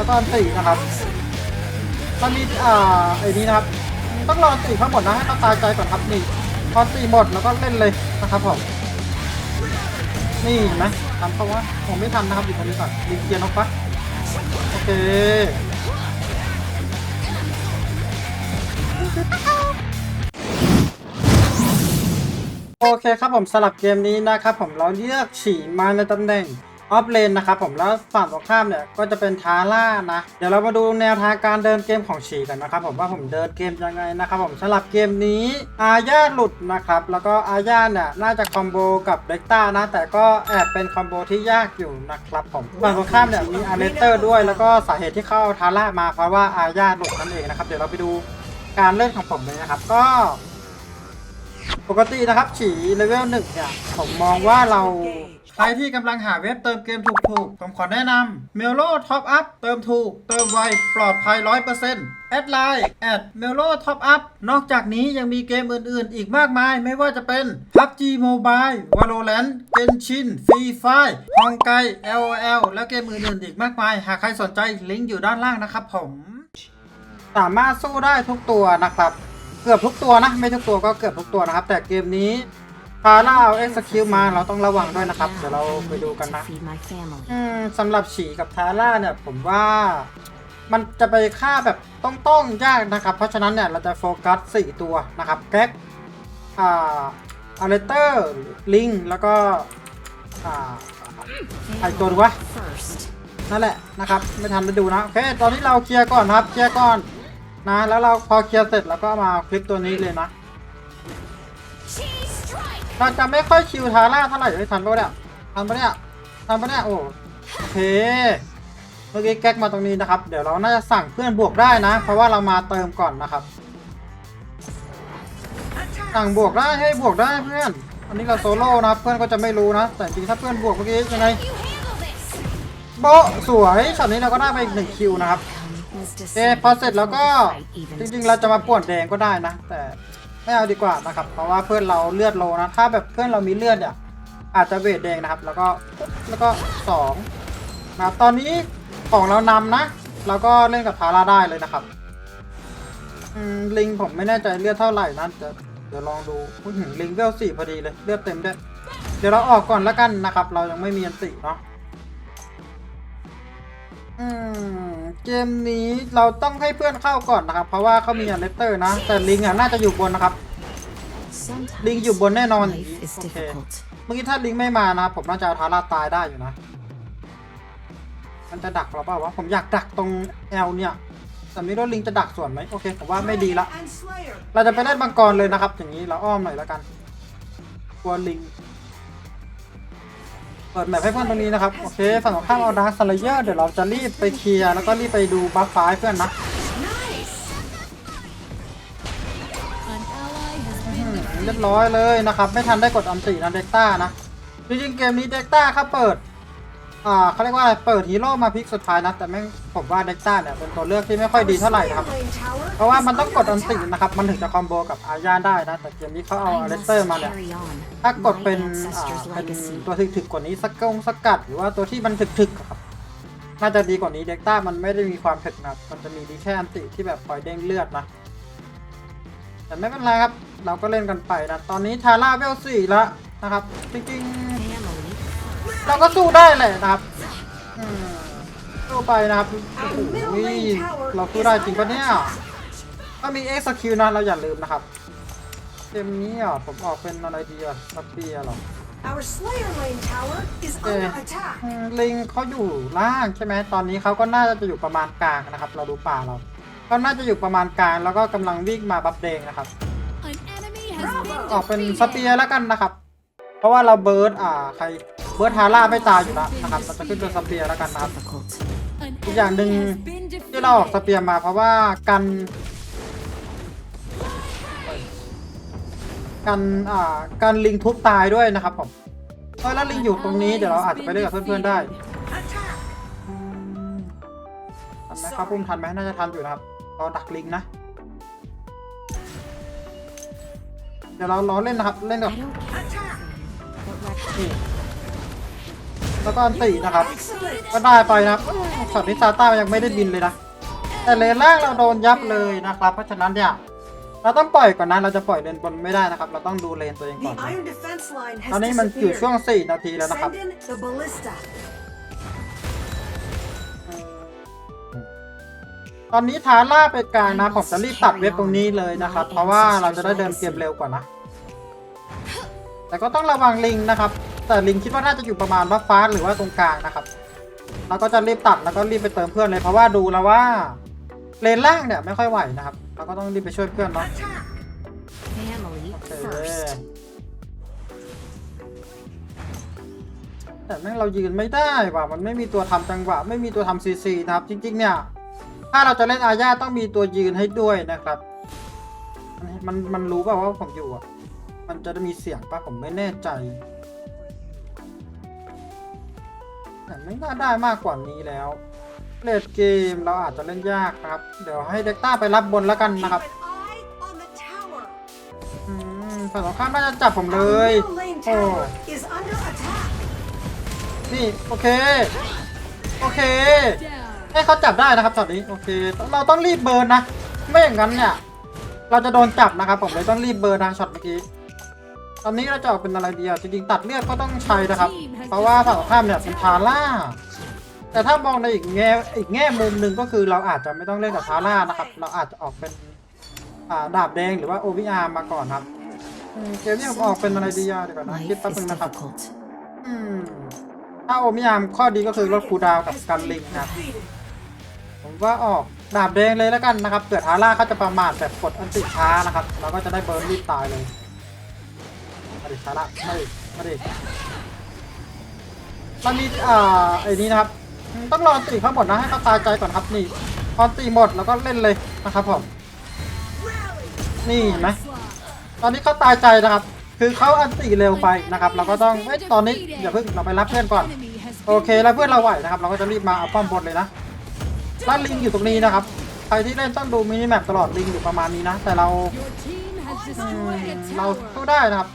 แล้วก็อันตินะครับมันมีอ่าไอ้นี้นะครับ ต้องรออันติทั้งหมดนะให้เขาตายใจก่อนครับนี่พอตีหมดแล้วก็เล่นเลยนะครับผมนี่เห็นไหมทำเขาะว่าผมไม่ทันนะครับอยู่ตรงนี้ก่อนรีเคลียร์น้องปะโอเคโอเคครับผมสลับเกมนี้นะครับผมเราเลือกฉีมาในตำแหน่ง ออฟเลนนะครับผมแล้วฝั่งตรงข้ามเนี่ยก็จะเป็นทาร่านะ เดี๋ยวเรามาดูแนวทางการเดินเกมของฉีกันนะครับผมว่าผมเดินเกมยังไงนะครับผมสลับเกมนี้อาญาหลุดนะครับแล้วก็อาญาเนี่ยน่าจะคอมโบกับเด็กต้านะแต่ก็แอบเป็นคอมโบที่ยากอยู่นะครับผมฝั่งตรงข้ามเนี่ยมีอาร์เลเตอร์ด้วยแล้วก็สาเหตุที่เข้าทาร่ามาเพราะว่าอาญาหลุดนั่นเองนะครับเดี๋ยวเราไปดูการเล่นของผมเลยนะครับก็ปกตินะครับฉีเลเวลหนึ่งเนี่ยผมมองว่าเรา รที่กำลังหาเว็บเติมเกมถูกๆ ผมขอแนะนำเมลโลท็อปอัพเติมถูก เติมไว ปลอดภัย 100%แอดไลน์แอดเมลโลท็อปอัพนอกจากนี้ยังมีเกมอื่นๆ อีกมากมาย ไม่ว่าจะเป็น PUBG Mobile Valorant Genshin Free Fire ฮองไก LOL และเกมอื่นๆ อีกมากมาย หากใครสนใจลิงก์อยู่ด้านล่างนะครับผม สามารถสู้ได้ทุกตัวนะครับ เกือบทุกตัวนะ ไม่ทุกตัวก็เกือบทุกตัวนะครับ แต่เกมนี้ พาล่าเอาเอ็กซ์คิวมาเราต้องระวังด้วยนะครับ เดี๋ยวเราไปดูกันนะ Feed my family. อืมสำหรับฉีกับทาร่าเนี่ยผมว่ามันจะไปฆ่าแบบต้องต้องๆยากนะครับ เพราะฉะนั้นเนี่ยเราจะโฟกัส 4 ตัวนะครับแก๊กอ่าอาร์เรเตอร์ลิงแล้วก็อ่าไอ้ตัวดูวะ First. นั่นแหละนะครับไม่ทันได้ดูนะโอเคตอนนี้เราเคลียร์ก่อนนะครับเคลียร์ก่อนนะแล้วเราพอเคลียร์เสร็จเราก็มาคลิกตัวนี้เลยนะ เราจะไม่ค่อยคิวทาร่าเท่าไหร่เลยทันปะเนี่ยทันปะเนี่ยทันปะเนี่ยโอ้โอเคเมื่อกี้แก๊กมาตรงนี้นะครับ เดี๋ยวเราน่าจะสั่งเพื่อนบวกได้นะ เพราะว่าเรามาเติมก่อนนะครับ สั่งบวกได้ให้บวกได้เพื่อน อันนี้เราโซโล่นะเพื่อนก็จะไม่รู้นะ แต่จริงๆถ้าเพื่อนบวกเมื่อกี้ยังไงโบสวยช็อตนี้เราก็ได้ไปอีกหนึ่งคิวนะครับ Was โอพอเสร็จแล้วก็จริงๆ เราจะมาป่วนแดงก็ได้นะ แต่ ไม่เอาดีกว่านะครับ เพราะว่าเพื่อนเราเลือดโลนะ ถ้าแบบเพื่อนเรามีเลือดเนี่ยอาจจะเวทแดงนะครับ แล้วก็แล้วก็สองนะครับตอนนี้ของเรานำนะ เราก็เล่นกับทาร่าได้เลยนะครับลิงผมไม่แน่ใจเลือดเท่าไหร่นะเดี๋ยวเดี๋ยวลองดูลิงเวลสี่พอดีเลยเลือดเต็มด้วยเดี๋ยวเราออกก่อนแล้วกันนะครับ เรายังไม่มีอันติเนาะอืม เกมนี้เราต้องให้เพื่อนเข้าก่อนนะครับ เพราะว่าเขามีอันเลสเตอร์นะ แต่ลิงอะน่าจะอยู่บนนะครับ Sometimes ลิงอยู่บนแน่นอน life is โอเค difficult. เมื่อกี้ถ้าลิงไม่มานะครับผมน่าจะเอาทาร่าตายได้อยู่นะ มันจะดักเราเปล่าวะผมอยากดักตรงแอลเนี่ยแต่ไม่รู้ลิงจะดักส่วนไหมโอเคผมว่าไม่ดีละ And Slayer. เราจะไปเล่นมังกรเลยนะครับ อย่างนี้เราอ้อมหน่อยแล้วกันกลัวลิง เปิดแมปให้เพื่อนตรงนี้นะครับ โอเคฝั่งตรงข้ามเอาดาร์คสไลเยอร์เดี๋ยวเราจะรีบไปเคลียร์แล้วก็รีบไปดูบัฟฟ้าให้เพื่อนนะอืมเรียบร้อยเลยนะครับ ไม่ทันได้กดอัมตินะเด็กต้านะ จริงๆเกมนี้เด็กต้าครับเปิด อ่าเขาเรียกว่าเปิดฮีโร่มาพิกสุดท้ายนะ แต่แม่งผมว่าเด็กต้าเนี่ยเป็นตัวเลือกที่ไม่ค่อยดีเท่าไหร่นะครับ เพราะว่ามันต้องกดอันตินะครับ มันถึงจะคอมโบกับอาญาได้นะ แต่เกมนี้เขาเอาอเลสเตอร์มาเนี่ยถ้ากดเป็นอ่าเป็นตัวถึกๆกว่านี้สกงสกัด หรือว่าตัวที่มันถึกๆครับน่าจะดีกว่านี้เด็กต้ามันไม่ได้มีความถึกนะมันจะมีดีแค่อันติที่แบบคอยเด้งเลือดนะ แต่ไม่เป็นไรครับ เราก็เล่นกันไปนะ ตอนนี้ทาร่าเวลสี่ล้วนะครับ จริงๆ เราก็สู้ได้แหละนะครับอืมสู้ไปนะครับโอ้โหเราสู้ได้จริงปะเนี่ยก็มีเอ็กซ์คิวนะเราอย่าลืมนะครับเกมนี้อะผมออกเป็นอะไรดีอะสเปียร์หรอ Our Slayer Lane Tower is Okay. under attack. อืมลิงเขาอยู่ล่างใช่ไหมตอนนี้เขาก็น่าจะอยู่ประมาณกลางนะครับ เราดูป่าเราก็น่าจะอยู่ประมาณกลางแล้วก็กำลังวิ่งมาบัฟแดงนะครับ An enemy has been ออกเป็นส defeated. เปียร์แล้วกันนะครับ เพราะว่าเราเบิร์ดอ่าใคร เบิร์ดฮาร่าไม่ตายอยู่แล้วนะครับเราจะขึ้นเป็นสเปียร์แล้วกันนะครับ Difficult. An อีกอย่างหนึ่ง enemy has been ที่เราออกส defeated. เปียร์มาเพราะว่ากันกันอ่ากันลิงทุบตายด้วยนะครับผมเออแล้วลิงอยู่ตรงนี้เดี๋ยวเราอาจจะไปเล่นกับเพื่อนๆได้ Attack. อืมทันไหมครับพุ่มทันไหมน่าจะทันอยู่นะครับรอดักลิงนะเดี๋ยวเราล้อเล่นนะครับเล่นกับ แล้วก็อันตีนะครับ Excellent. ก็ได้ไปนะครับช็อตนี้ซาต้ายังไม่ได้บินเลยนะ แต่เลนล่างเราโดนยับเลยนะครับ เพราะฉะนั้นเนี่ยเราต้องปล่อยก่อนนะ เราจะปล่อยเลนบนไม่ได้นะครับ เราต้องดูเลนตัวเอง The ก่อนนะ iron defense line ตอน has นี้มันอยู่ disappeared. ช่วง 4 นาทีแล้วนะครับ Send in the ballista. ตอนนี้ทาร่าไปกลางนะ ผมจะรีบตัดเว็บตรงนี้เลยนะครับ เพราะว่าเราจะได้เดินเกมเร็วกว่านะ แต่ก็ต้องระวังลิงนะครับ แต่ลิงคิดว่าน่าจะอยู่ประมาณว่าฟ้าหรือว่าตรงกลางนะครับเราก็จะรีบตัดแล้วก็รีบไปเติมเพื่อนเลยเพราะว่าดูแล้วว่าเลนล่างเนี่ยไม่ค่อยไหวนะครับเราก็ต้องรีบไปช่วยเพื่อนเนาะ Attack. Family โอเค first. แต่แม่งเรายืนไม่ได้ว่ะมันไม่มีตัวทำจังหวะ ไม่มีตัวทำซีซีนะครับ จริง ๆ เนี่ย ถ้าเราจะเล่นอาญาต้องมีตัวยืนให้ด้วยนะครับ มันมันมันรู้เปล่าว่าผมอยู่อะ มันจะมีเสียงป่ะผมไม่แน่ใจ แต่ไม่น่าได้มากกว่านี้แล้วเลดเกมเราอาจจะเล่นยากครับ เดี๋ยวให้เด็กต้าไปรับบนแล้วกันนะครับ Keep an eye on the tower. อืมฝั่งตรงข้ามน่าจะจับผมเลยโอ้นี่โอเค โอเค ให้เขาจับได้นะครับช็อตนี้โอเค เราต้องรีบเบิร์นนะ ไม่อย่างนั้นเนี่ย เราจะโดนจับนะครับ ผมเลยต้องรีบเบิร์นนะช็อตเมื่อกี้ ตอนนี้เราจะออกเป็นอะไรดีอะจริงๆตัดเลือดก็ต้องใช้นะครับ เพราะว่าฝั่งตรงข้ามเนี่ยเป็นทาร่า แต่ถ้ามองในอีกแง่อีกแง่มุมหนึ่งก็คือเราอาจจะไม่ต้องเล่นกับทาร่านะครับ เราอาจจะออกเป็นอ่าดาบแดงหรือว่าโอวิอาร์มาก่อนครับอืมเกมนี้ผมออกเป็นอะไรดีอะเดี๋ยวก่อนนะคิด Life แป๊บนึ is งนะครับ difficult. อืมถ้าโอมิยามข้อดีก็คือลดคูลดาวน์กับการลิงนะครับ Defeated. ผมว่าออกดาบแดงเลยแล้วกันนะครับเกิดฮาร่าเขาจะประมาทแบบกดอันติช้านะครับเราก็จะได้เบิร์นรีบตายเลยมา ดิฮาร่ามาดิมาดิเรามีอ่าไอ้นี้นะครับต้องรอติเขาหมดนะให้เขาตายใจก่อนครับนี่พอติหมดแล้วก็เล่นเลยนะครับผมนี่เห็นไหมตอนนี้เขาตายใจนะครับ คือเขาอันติเร็วไปนะครับ เราก็ต้องเอ้ยตอนนี้อย่าเพิ่งเราไปรับเพื่อนก่อน โอเคแล้วเพื่อนเราไหวนะครับ เราก็จะรีบมาเอาป้อมบนเลยนะแล้วลิงอยู่ตรงนี้นะครับใครที่เล่นต้องดูมินิแมปตลอดลิงอยู่ประมาณนี้นะ แต่เราเราสู้ได้นะครับ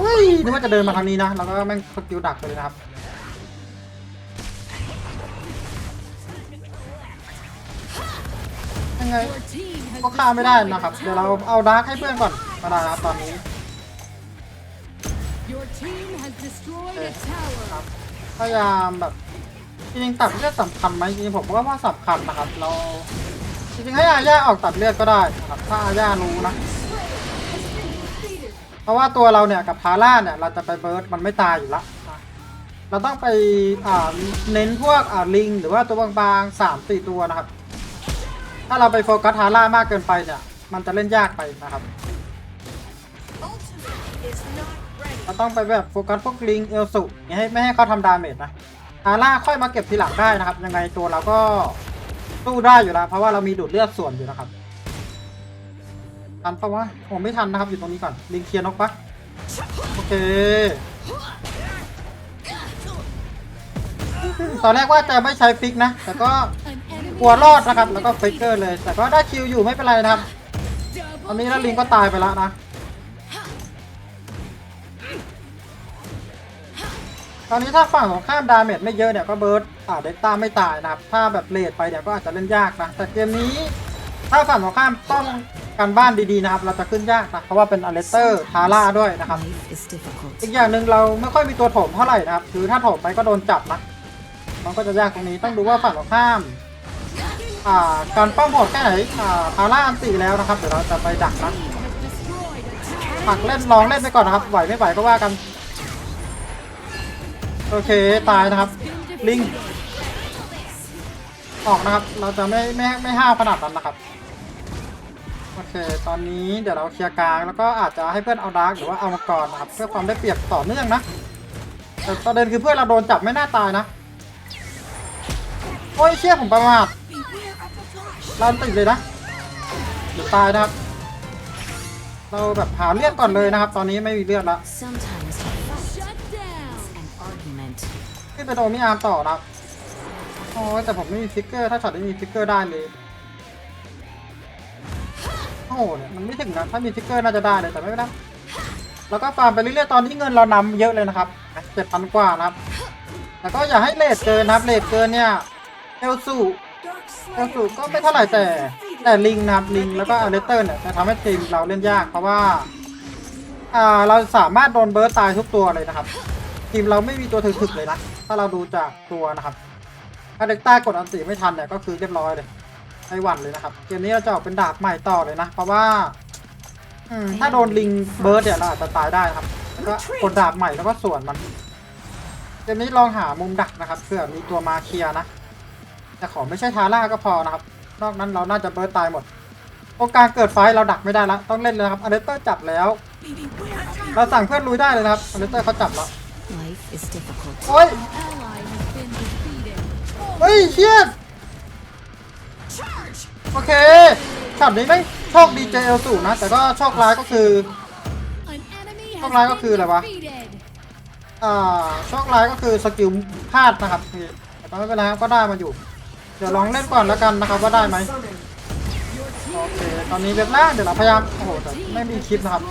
อุ้ยนึกว่าจะเดินมาทางนี้นะเราก็แม่งสกิลดักไปเลยนะครับ ยังไง Your team has ก็ฆ่าไม่ได้ destroyed a นะครับ เดี๋ยว tower. เราเอาดาร์กให้เพื่อนก่อนก็ได้นะครับตอนนี้ Your team has destroyed a Okay. tower. พยายามแบบจริงๆตัดเลือดสำคัญไหมจริงๆผมก็ว่าสำคัญนะครับ เราจริงๆให้อาญาออกตัดเลือดก็ได้นะครับถ้าอาญารู้นะเพ ราะว่าตัวเราเนี่ยกับทาร่าเนี่ยเราจะไปเบิร์ดมันไม่ตายอยู่ละเราต้องไปเน้นพวกลิงหรือว่าตัวบางๆสามสี่ตัวนะครับ ถ้าเราไปโฟกัสทาร่ามากเกินไปเนี่ยมันจะเล่นยากไปนะครับ เราต้องไปแบบโฟกัสพวกลิงเอลสุอย่าให้ไม่ให้เขาทำดาเมจนะทาร่าค่อยมาเก็บทีหลังได้นะครับ ยังไงตัวเราก็สู้ได้อยู่แล้ว เพราะว่าเรามีดูดเลือดส่วนอยู่นะครับ ทันปะวะผมไม่ทันนะครับอยู่ตรงนี้ก่อนลิงเคลียร์นอกปะโอเค ตอนแรกว่าจะไม่ใช้ฟิกนะ แต่ก็กลัวรอดนะครับ แล้วก็ฟิกเกอร์เลย แต่ก็ได้คิวอยู่ไม่เป็นไรนะครับตอนนี้แล้วลิงก็ตายไปแล้วนะตอนนี้ถ้าฝั่งของข้ามดาเมจไม่เยอะเนี่ยก็เบิร์ดอ่าเด็กต้าไม่ตายนะครับ ถ้าแบบเลดไปเนี่ยก็อาจจะเล่นยากนะ แต่เกมนี้ถ้าฝั่งของข้ามต้อง การบ้านดีๆนะครับ เราจะขึ้นยากนะเพราะว่าเป็นอเลสเตอร์ทาร่าด้วยนะครับ อีกอย่างหนึ่งเราไม่ค่อยมีตัวโถมเท่าไหร่นะครับ คือถ้าโถมไปก็โดนจับนะมันก็จะยากตรงนี้ต้องดูว่าฝั่งของข้ามการป้อมโหดแค่ไหนทาร่าอันตีแล้วนะครับ เดี๋ยวเราจะไปดักนะ has destroyed a tower. หักเล่นลองเล่นไปก่อนนะครับไหวไม่ไหวก็ว่ากัน โอเคตายนะครับ ลิงออกนะครับ เราจะไม่ไม่ไม่ห้าวขนาดนั้นนะครับ อเค ตอนนี้เดี๋ยวเราเคลียร์กลางแล้วก็อาจจะให้เพื่อนเอาดาร์กหรือว่าเอามังกรนะครับเพื่อความได้เปรียบต่อเนื่องนะแต่ประเด็นคือเพื่อนเราโดนจับไม่น่าตายนะโอ้ยเชี่ยผมประมาท Beware of the flash. เราติดเลยนะเดี๋ยวตายนะครับ เราแบบหาเลือดก่อนเลยนะครับ ตอนนี้ไม่มีเลือดละ Sometimes a fight Shut down. is an argument. ขึ้นไปโดนมิอาร์มต่อนะครับโอ้ยแต่ผมไม่มีฟิกเกอร์ถ้าช็อตนี้มีฟิกเกอร์ได้เลย โอ้โหเนี่ยมันไม่ถึงนะถ้ามีฟิกเกอร์น่าจะได้เลยแต่ไม่เป็นไรแล้วก็ฟาร์มไปเรื่อยๆตอนที่เงินเรานำเยอะเลยนะครับเจ็ดพันกว่านะครับ แล้วก็อย่าให้เลทเกินนะครับเลทเกินเนี่ยเอลสูเอลสูก็ไม่เท่าไหร่แต่แต่ลิงนะครับลิงแล้วก็อาร์เรเตอร์เนี่ยจะทำให้ทีมเราเล่นยากเพราะว่าอ่าเราสามารถโดนเบิร์ตตายทุกตัวเลยนะครับ ทีมเราไม่มีตัวถึกๆเลยนะถ้าเราดูจากตัวนะครับถ้าเด็กใต้กดอันติไม่ทันเนี่ยก็คือเรียบร้อยเลย ไต้หวันเลยนะครับ เกมนี้เราจะออกเป็นดาบใหม่ต่อเลยนะ เพราะว่าอืมถ้าโดนลิงเบิร์ดเนี่ยเราอาจจะตายได้นะครับแล้วก็กดดาบใหม่แล้วก็ส่วนมันเกมนี้ลองหามุมดักนะครับเผื่อมีตัวมาเคลียร์นะ แต่ขอไม่ใช่ทาร่าก็พอนะครับ นอกนั้นเราน่าจะเบิร์ดตายหมดโอกาสเกิดไฟท์เราดักไม่ได้ละต้องเล่นเลยนะครับอเลสเตอร์จับแล้ว เราสั่งเพื่อนลุยได้เลยนะครับอเลสเตอร์เขาจับแล้ว Life is difficult. โอ้ย Ally has been defeated. เฮ้ยเชียด โอเคช็อตนี้ไม่โชคดีเจเอลสูนะ แต่ก็โชคร้ายก็คือ An enemy โชคร้ายก็คืออะไรวะอ่าโชคร้ายก็คือสกิลพลาดนะครับแต่ก็ไม่เป็นไรก็ได้มาอยู่ เดี๋ยวลองเล่นก่อนแล้วกันนะครับว่าได้ไหมโอเคตอนนี้เว็บล่างเดี๋ยวเราพยายามโอ้โหแต่ไม่มีคลิปนะครับ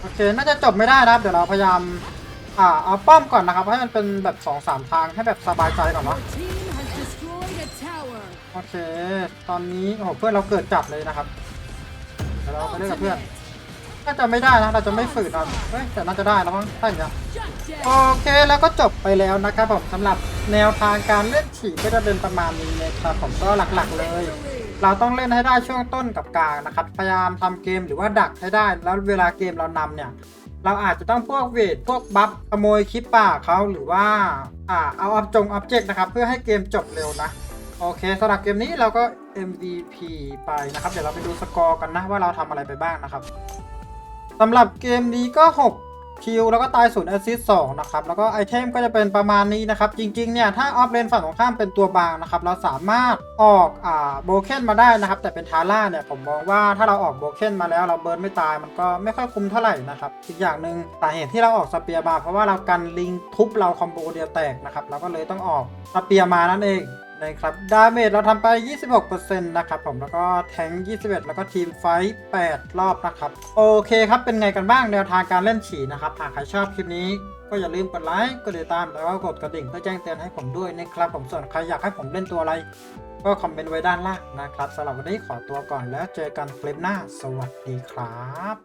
โอเคน่าจะจบไม่ได้นะครับ เดี๋ยวเราพยายาม อ่าเอาป้อมก่อนนะครับ ให้มันเป็นแบบสองสามทางให้แบบสบายใจก่อน Your เนาะ team has destroyed a tower. โอเค ตอนนี้โอ้โหเพื่อนเราเกิดจับเลยนะครับเดี๋ยวเราไปเล่นกับเพื่อนน่าจะไม่ได้นะ เราจะไม่ฝืนเอาเฮ้ยแต่น่าจะได้แล้วมั้งใช่ไหม Shut โอ down. เคแล้วก็จบไปแล้วนะครับผมสำหรับแนวทางการเล่นฉีกก็จะเป็นประมาณนี้นะครับผมก็หลักๆเลย เราต้องเล่นให้ได้ช่วงต้นกับกลางนะครับ พยายามทำเกมหรือว่าดักให้ได้ แล้วเวลาเกมเรานำเนี่ย เราอาจจะต้องพวกเวทพวกบัฟขโมยคลิปป่าเขาหรือว่าอ่าเอาอับจงอับเจกนะครับ เพื่อให้เกมจบเร็วนะ โอเคสำหรับเกมนี้เราก็ MVP ไปนะครับ เดี๋ยวเราไปดูสกอร์กันนะว่าเราทำอะไรไปบ้างนะครับสำหรับเกมนี้ก็ 6 คิวแล้วก็ตายศูนย์แอสซิสต์2นะครับแล้วก็ไอเทมก็จะเป็นประมาณนี้นะครับจริงๆเนี่ยถ้าออฟเลนฝั่งของข้ามเป็นตัวบางนะครับเราสามารถออกอ่าโบเคนมาได้นะครับแต่เป็นทาร่าเนี่ยผมมองว่าถ้าเราออกโบเคนมาแล้วเราเบิร์นไม่ตายมันก็ไม่ค่อยคุ้มเท่าไหร่นะครับอีกอย่างหนึ่งสาเหตุที่เราออกสเปียร์มาเพราะว่าเรากันลิงทุบเราคอมโบเดียวแตกนะครับเราก็เลยต้องออกสเปียร์มานั่นเอง นะครับ ดาเมจเราทำไป 26%นะครับผมแล้วก็แทง21 แล้วก็ทีมไฟท์8รอบนะครับ โอเคครับเป็นไงกันบ้างแนวทางการเล่นฉีนะครับหากใครชอบคลิปนี้ก็อย่าลืมกดไลค์ กดติดตาม แล้วก็กดกระดิ่งเพื่อแจ้งเตือนให้ผมด้วยนะครับ ผมส่วนใครอยากให้ผมเล่นตัวอะไร ก็คอมเมนต์ไว้ด้านล่างนะครับสำหรับวันนี้ขอตัวก่อนแล้วเจอกันคลิปหน้า สวัสดีครับ